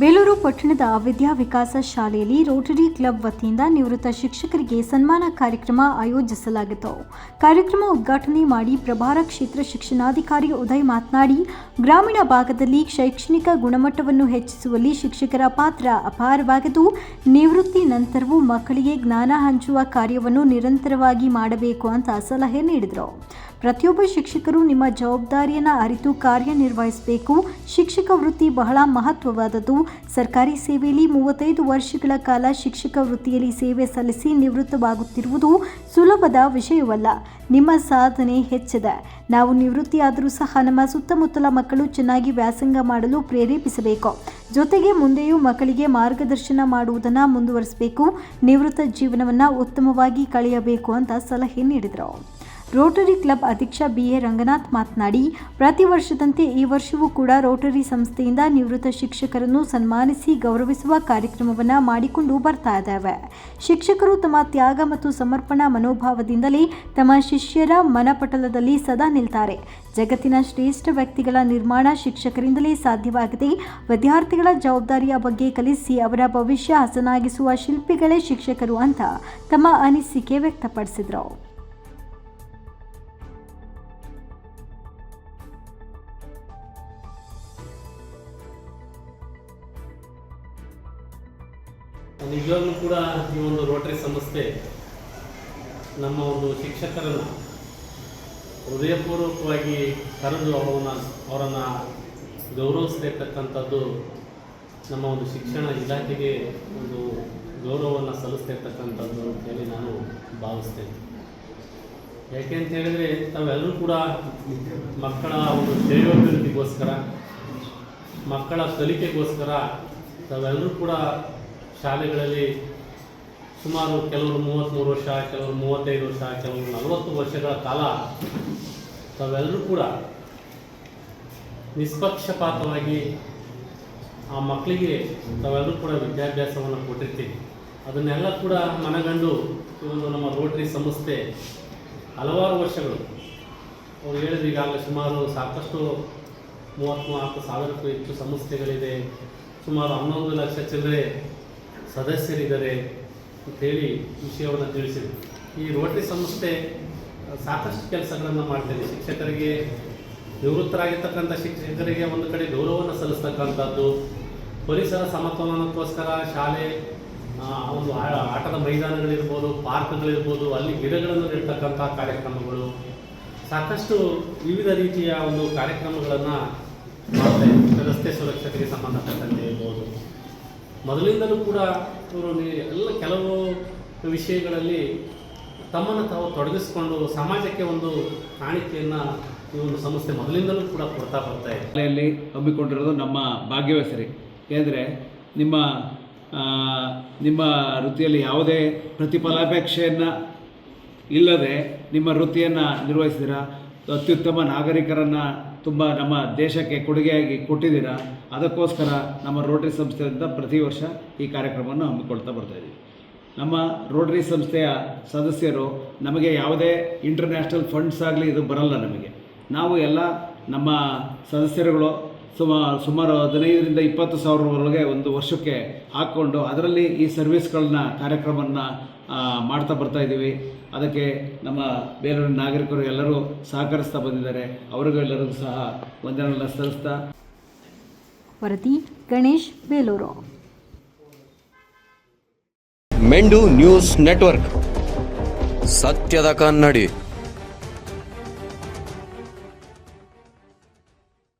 ಬೇಲೂರು ಪಟ್ಟಣದ ವಿದ್ಯಾ ವಿಕಾಸ ಶಾಲೆಯಲ್ಲಿ ರೋಟರಿ ಕ್ಲಬ್ ವತಿಯಿಂದ ನಿವೃತ್ತ ಶಿಕ್ಷಕರಿಗೆ ಸನ್ಮಾನ ಕಾರ್ಯಕ್ರಮ ಆಯೋಜಿಸಲಾಗಿತ್ತು. ಕಾರ್ಯಕ್ರಮ ಉದ್ಘಾಟನೆ ಮಾಡಿ ಪ್ರಭಾರ ಕ್ಷೇತ್ರ ಶಿಕ್ಷಣಾಧಿಕಾರಿ ಉದಯ್ ಮಾತನಾಡಿ, ಗ್ರಾಮೀಣ ಭಾಗದಲ್ಲಿ ಶೈಕ್ಷಣಿಕ ಗುಣಮಟ್ಟವನ್ನು ಹೆಚ್ಚಿಸುವಲ್ಲಿ ಶಿಕ್ಷಕರ ಪಾತ್ರ ಅಪಾರವಾಗಿದ್ದು, ನಿವೃತ್ತಿ ನಂತರವೂ ಮಕ್ಕಳಿಗೆ ಜ್ಞಾನ ಹಂಚುವ ಕಾರ್ಯವನ್ನು ನಿರಂತರವಾಗಿ ಮಾಡಬೇಕು ಅಂತ ಸಲಹೆ ನೀಡಿದರು. ಪ್ರತಿಯೊಬ್ಬ ಶಿಕ್ಷಕರು ನಿಮ್ಮ ಜವಾಬ್ದಾರಿಯನ್ನು ಅರಿತು ಕಾರ್ಯನಿರ್ವಹಿಸಬೇಕು. ಶಿಕ್ಷಕ ವೃತ್ತಿ ಬಹಳ ಮಹತ್ವವಾದದ್ದು. ಸರ್ಕಾರಿ ಸೇವೆಯಲ್ಲಿ ಮೂವತ್ತೈದು ವರ್ಷಗಳ ಕಾಲ ಶಿಕ್ಷಕ ವೃತ್ತಿಯಲ್ಲಿ ಸೇವೆ ಸಲ್ಲಿಸಿ ನಿವೃತ್ತವಾಗುತ್ತಿರುವುದು ಸುಲಭದ ವಿಷಯವಲ್ಲ. ನಿಮ್ಮ ಸಾಧನೆ ಹೆಚ್ಚಿದೆ. ನಾವು ನಿವೃತ್ತಿಯಾದರೂ ಸಹ ನಮ್ಮ ಸುತ್ತಮುತ್ತಲ ಮಕ್ಕಳು ಚೆನ್ನಾಗಿ ವ್ಯಾಸಂಗ ಮಾಡಲು ಪ್ರೇರೇಪಿಸಬೇಕು. ಜೊತೆಗೆ ಮುಂದೆಯೂ ಮಕ್ಕಳಿಗೆ ಮಾರ್ಗದರ್ಶನ ಮಾಡುವುದನ್ನು ಮುಂದುವರಿಸಬೇಕು. ನಿವೃತ್ತ ಜೀವನವನ್ನು ಉತ್ತಮವಾಗಿ ಕಳೆಯಬೇಕು ಅಂತ ಸಲಹೆ ನೀಡಿದರು. ರೋಟರಿ ಕ್ಲಬ್ ಅಧ್ಯಕ್ಷ ಬಿ ಎ ರಂಗನಾಥ್ ಮಾತನಾಡಿ, ಪ್ರತಿ ವರ್ಷದಂತೆ ಈ ವರ್ಷವೂ ಕೂಡ ರೋಟರಿ ಸಂಸ್ಥೆಯಿಂದ ನಿವೃತ್ತ ಶಿಕ್ಷಕರನ್ನು ಸನ್ಮಾನಿಸಿ ಗೌರವಿಸುವ ಕಾರ್ಯಕ್ರಮವನ್ನು ಮಾಡಿಕೊಂಡು ಬರ್ತಾ ಇದ್ದಾವೆ. ಶಿಕ್ಷಕರು ತಮ್ಮ ತ್ಯಾಗ ಮತ್ತು ಸಮರ್ಪಣಾ ಮನೋಭಾವದಿಂದಲೇ ತಮ್ಮ ಶಿಷ್ಯರ ಮನಪಟಲದಲ್ಲಿ ಸದಾ ನಿಲ್ತಾರೆ. ಜಗತ್ತಿನ ಶ್ರೇಷ್ಠ ವ್ಯಕ್ತಿಗಳ ನಿರ್ಮಾಣ ಶಿಕ್ಷಕರಿಂದಲೇ ಸಾಧ್ಯವಾಗಿದೆ. ವಿದ್ಯಾರ್ಥಿಗಳ ಜವಾಬ್ದಾರಿಯ ಬಗ್ಗೆ ಕಲಿಸಿ ಅವರ ಭವಿಷ್ಯ ಹಸನಾಗಿಸುವ ಶಿಲ್ಪಿಗಳೇ ಶಿಕ್ಷಕರು ಅಂತ ತಮ್ಮ ಅನಿಸಿಕೆ ವ್ಯಕ್ತಪಡಿಸಿದರು. ನಿಜವಾಗ್ಲೂ ಕೂಡ ಈ ಒಂದು ರೋಟರಿ ಸಂಸ್ಥೆ ನಮ್ಮ ಒಂದು ಶಿಕ್ಷಕರನ್ನು ಹೃದಯಪೂರ್ವಕವಾಗಿ ಕರೆದು ಅವರನ್ನು ಅವರನ್ನು ಗೌರವಿಸ್ತಿರ್ತಕ್ಕಂಥದ್ದು ನಮ್ಮ ಒಂದು ಶಿಕ್ಷಣ ಇಲಾಖೆಗೆ ಒಂದು ಗೌರವವನ್ನು ಸಲ್ಲಿಸ್ತಿರ್ತಕ್ಕಂಥದ್ದು ಅಂತೇಳಿ ನಾನು ಭಾವಿಸ್ತೇನೆ. ಯಾಕೆ ಅಂತ ಹೇಳಿದರೆ ತಾವೆಲ್ಲರೂ ಕೂಡ ಮಕ್ಕಳ ಒಂದು ಶ್ರೇಯೋಭಿವೃದ್ಧಿಗೋಸ್ಕರ ಮಕ್ಕಳ ಕಲಿಕೆಗೋಸ್ಕರ ತಾವೆಲ್ಲರೂ ಕೂಡ ಶಾಲೆಗಳಲ್ಲಿ ಸುಮಾರು ಕೆಲವರು ಮೂವತ್ತ್ಮೂರು ವರ್ಷ, ಕೆಲವರು ಮೂವತ್ತೈದು ವರ್ಷ, ಕೆಲವರು ನಲವತ್ತು ವರ್ಷಗಳ ಕಾಲ ತಾವೆಲ್ಲರೂ ಕೂಡ ನಿಷ್ಪಕ್ಷಪಾತವಾಗಿ ಆ ಮಕ್ಕಳಿಗೆ ತಾವೆಲ್ಲರೂ ಕೂಡ ವಿದ್ಯಾಭ್ಯಾಸವನ್ನು ಕೊಟ್ಟಿರ್ತೀವಿ ಅದನ್ನೆಲ್ಲ ಕೂಡ ಮನಗಂಡು ಈ ಒಂದು ನಮ್ಮ ರೋಟರಿ ಸಂಸ್ಥೆ ಹಲವಾರು ವರ್ಷಗಳು ಅವ್ರು ಹೇಳಿದ್ರು ಈಗಾಗಲೇ ಸುಮಾರು ಸಾಕಷ್ಟು ಮೂವತ್ತ್ನಾಲ್ಕು ಸಾವಿರಕ್ಕೂ ಹೆಚ್ಚು ಸಂಸ್ಥೆಗಳಿದೆ ಸುಮಾರು ಹನ್ನೊಂದು ಲಕ್ಷ ಚಿಲ್ಲರೆ ಸದಸ್ಯರಿದ್ದಾರೆ ಅಂತೇಳಿ ವಿಷಯವನ್ನು ತಿಳಿಸಿದರು. ಈ ರೋಟರಿ ಸಂಸ್ಥೆ ಸಾಕಷ್ಟು ಕೆಲಸಗಳನ್ನು ಮಾಡ್ತೇನೆ ಶಿಕ್ಷಕರಿಗೆ ನಿವೃತ್ತರಾಗಿರ್ತಕ್ಕಂಥ ಶಿಕ್ಷಕರಿಗೆ ಒಂದು ಕಡೆ ಗೌರವವನ್ನು ಸಲ್ಲಿಸ್ತಕ್ಕಂಥದ್ದು, ಪರಿಸರ ಸಮತೋಲನಕ್ಕೋಸ್ಕರ ಶಾಲೆ ಒಂದು ಆಟದ ಮೈದಾನಗಳಿರ್ಬೋದು, ಪಾರ್ಕ್ಗಳಿರ್ಬೋದು, ಅಲ್ಲಿ ಗಿಡಗಳನ್ನು ನೆಡ್ತಕ್ಕಂಥ ಕಾರ್ಯಕ್ರಮಗಳು, ಸಾಕಷ್ಟು ವಿವಿಧ ರೀತಿಯ ಒಂದು ಕಾರ್ಯಕ್ರಮಗಳನ್ನು ಮಾಡ್ತಾ ಇದ್ದಾರೆ. ರಸ್ತೆ ಸುರಕ್ಷತೆಗೆ ಸಂಬಂಧಪಟ್ಟಂತೆ ಇರ್ಬೋದು. ಮೊದಲಿಂದಲೂ ಕೂಡ ಇವರು ಎಲ್ಲ ಕೆಲವು ವಿಷಯಗಳಲ್ಲಿ ತಮ್ಮನ್ನು ತಾವು ತೊಡಗಿಸಿಕೊಂಡು ಸಮಾಜಕ್ಕೆ ಒಂದು ಕಾಣಿಕೆಯನ್ನು ಈ ಒಂದು ಸಂಸ್ಥೆ ಮೊದಲಿಂದಲೂ ಕೂಡ ಕೊಡ್ತಾ ಬರ್ತಾ ಇದೆ. ಶಾಲೆಯಲ್ಲಿ ಹಮ್ಮಿಕೊಂಡಿರೋದು ನಮ್ಮ ಭಾಗ್ಯವೇಸರಿ. ಏಕೆಂದರೆ ನಿಮ್ಮ ನಿಮ್ಮ ವೃತ್ತಿಯಲ್ಲಿ ಯಾವುದೇ ಪ್ರತಿಫಲಾಪೇಕ್ಷೆಯನ್ನು ಇಲ್ಲದೆ ನಿಮ್ಮ ವೃತ್ತಿಯನ್ನು ನಿರ್ವಹಿಸಿದ್ದೀರಾ ಅತ್ಯುತ್ತಮ ನಾಗರಿಕರನ್ನು ತುಂಬ ನಮ್ಮ ದೇಶಕ್ಕೆ ಕೊಡುಗೆಯಾಗಿ ಕೊಟ್ಟಿದ್ದೀರಾ, ಅದಕ್ಕೋಸ್ಕರ ನಮ್ಮ ರೋಟರಿ ಸಂಸ್ಥೆಯಿಂದ ಪ್ರತಿ ವರ್ಷ ಈ ಕಾರ್ಯಕ್ರಮವನ್ನು ಹಮ್ಮಿಕೊಳ್ತಾ ಬರ್ತಾಯಿದ್ದೀವಿ ನಮ್ಮ ರೋಟರಿ ಸಂಸ್ಥೆಯ ಸದಸ್ಯರು ನಮಗೆ ಯಾವುದೇ ಇಂಟರ್ನ್ಯಾಷನಲ್ ಫಂಡ್ಸ್ ಆಗಲಿ ಇದು ಬರಲ್ಲ ನಮಗೆ. ನಾವು ಎಲ್ಲ ನಮ್ಮ ಸದಸ್ಯರುಗಳು ಸುಮಾರು ಸುಮಾರು ಹದಿನೈದರಿಂದ ಇಪ್ಪತ್ತು ಸಾವಿರವರೆಗೆ ಒಂದು ವರ್ಷಕ್ಕೆ ಹಾಕ್ಕೊಂಡು ಅದರಲ್ಲಿ ಈ ಸರ್ವಿಸ್ಗಳನ್ನ ಕಾರ್ಯಕ್ರಮವನ್ನು ಮಾಡ್ತಾ ಬರ್ತಾ ಇದ್ದೀವಿ. ಅದಕ್ಕೆ ನಮ್ಮ ಬೇರೆ ನಾಗರಿಕರು ಎಲ್ಲರೂ ಸಹಕರಿಸ್ತಾ ಬಂದಿದ್ದಾರೆ. ಅವರಿಗೂ ಎಲ್ಲರಿಗೂ ಸಹ ವಂದನೆಗಳನ್ನ ಸಲ್ಲಿಸ್ತಾ. ವರದಿ ಗಣೇಶ್ ಬೇಲೂರು. ಮೆಂಡು ನ್ಯೂಸ್ ನೆಟ್ವರ್ಕ್. ಸತ್ಯದ ಕನ್ನಡಿ.